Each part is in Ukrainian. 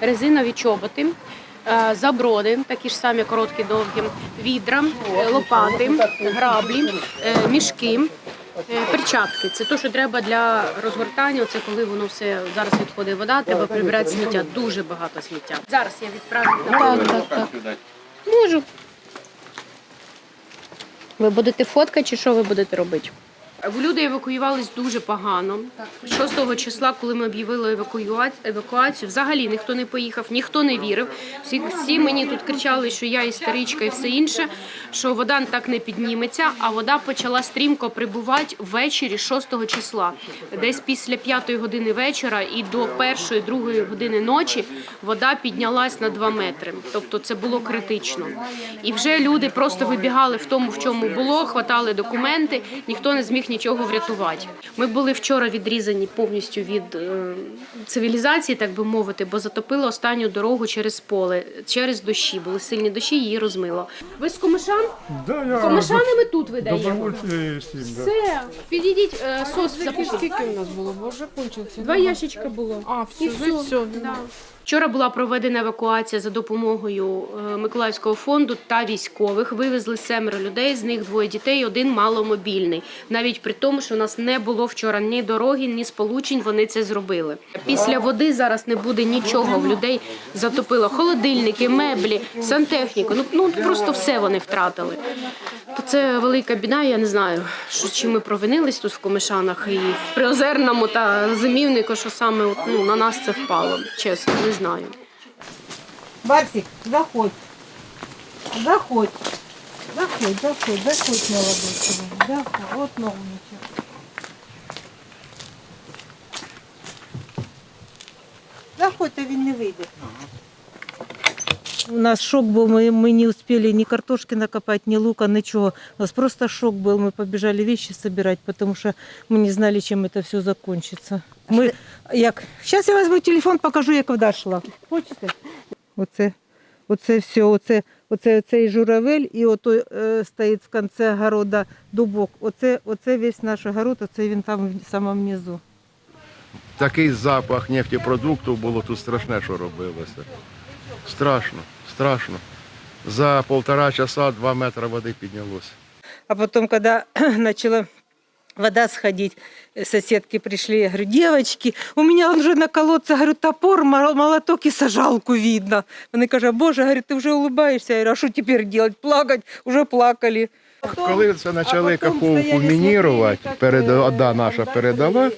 резинові чоботи, е, заброди, такі ж самі короткі, довгі, відра, е, лопати, граблі, е, мішки. Перчатки це те, що треба для розгортання. Це коли воно все зараз відходить вода, треба прибирати сміття. Дуже багато сміття. Зараз я відправлю. Так, так, так. Можу. Ви будете фоткати чи що ви будете робити? Люди евакуювались дуже погано. 6 числа, коли ми об'явили евакуацію, взагалі ніхто не поїхав, ніхто не вірив. Всі, всі мені тут кричали, що я істеричка і все інше, що вода так не підніметься, а вода почала стрімко прибувати ввечері 6 числа. Десь після 5 години вечора і до 1-2 години ночі вода піднялась на 2 метри. Тобто це було критично. І вже люди просто вибігали в тому, в чому було, хватали документи, ніхто не зміг нічого врятувати. Ми були вчора відрізані повністю від е, цивілізації, так би мовити, бо затопили останню дорогу через поле, через дощі. Були сильні дощі, її розмило. Ви з комишан? Да, я Комишани ми тут видаємо. Все, підійдіть, е, сос. Скільки у нас було? Бо вже кончився. Два ящичка було. А, все, І все. все. Да. Вчора була проведена евакуація за допомогою е, Миколаївського фонду та військових. Вивезли семеро людей, з них двоє дітей, один маломобільний. Навіть при тому, що у нас не було вчора ні дороги, ні сполучень. Вони це зробили. Після води зараз не буде нічого. В людей затопило холодильники, меблі, сантехніку. Ну ну просто все вони втратили. Це велика біда. Я не знаю, що чим ми провинились тут в Комишанах і в Приозерному та зимівнику, що саме от, ну, на нас це впало. Чесно, не знаю. Барсик, заходь. Заходь. Заходь, заходь, заходь, молодой человек. Заходь. Вот новничек. Заходь, а він не вийде. У нас шок был, мы, мы не успели ни картошки накопать, ни лука, ничего. У нас просто шок был, мы побежали вещи собирать, потому что мы не знали, чем это все закончится. Мы, як, сейчас я возьму телефон, покажу, як вода шла. Хочете? Оце, оце все, оце, оце цей журавель, і ото е, стоїть в кінці города дубок. Оце, оце весь наш город, оце він там в самому низу. Такий запах нефтепродуктів було тут страшне, що робилося. Страшно, страшно. За півтора часа два метри води піднялося. А потім, коли начала вода сходить, э, соседки пришли, я говорю, девочки, у меня уже на колодце, говорю, топор, мол- молоток и сажалку видно. Вони кажуть, боже, говорю, ти вже улыбаєшся. Я говорю, а що тепер делать? Плакать? Уже плакали. Коли це почали а потом каховку стояли мінірувати, смотрели, перед, как, э, одна наша передала,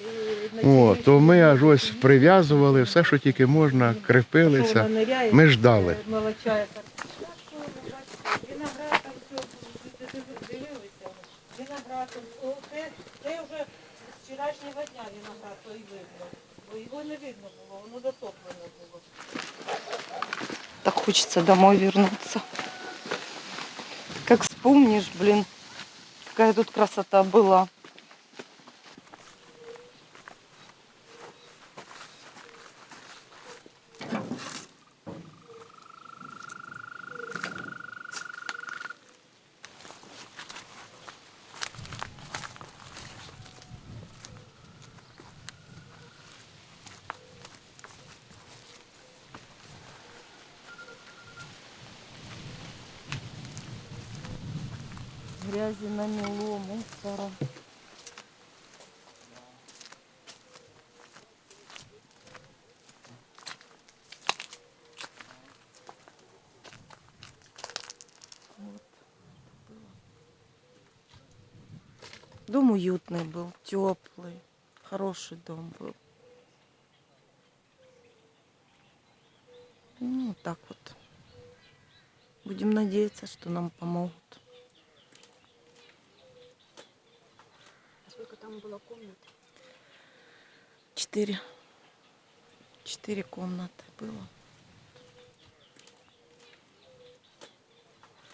о, то ми аж ось прив'язували все, що тільки можна, крепилися. Ми ждали. Виноград, там, це, це вже з вчорашнього дня виноград той видно. Бо його не видно було, воно затоплено було. Так хочется домой вернуться. Как вспомнишь, блин, какая тут красота была. Грязи намело, мусора. Дом уютный был, теплый, хороший дом был. Ну, так вот. Будем надеяться, что нам помогут. Скільки там було комнат? Четыре. Четыре комнаты было.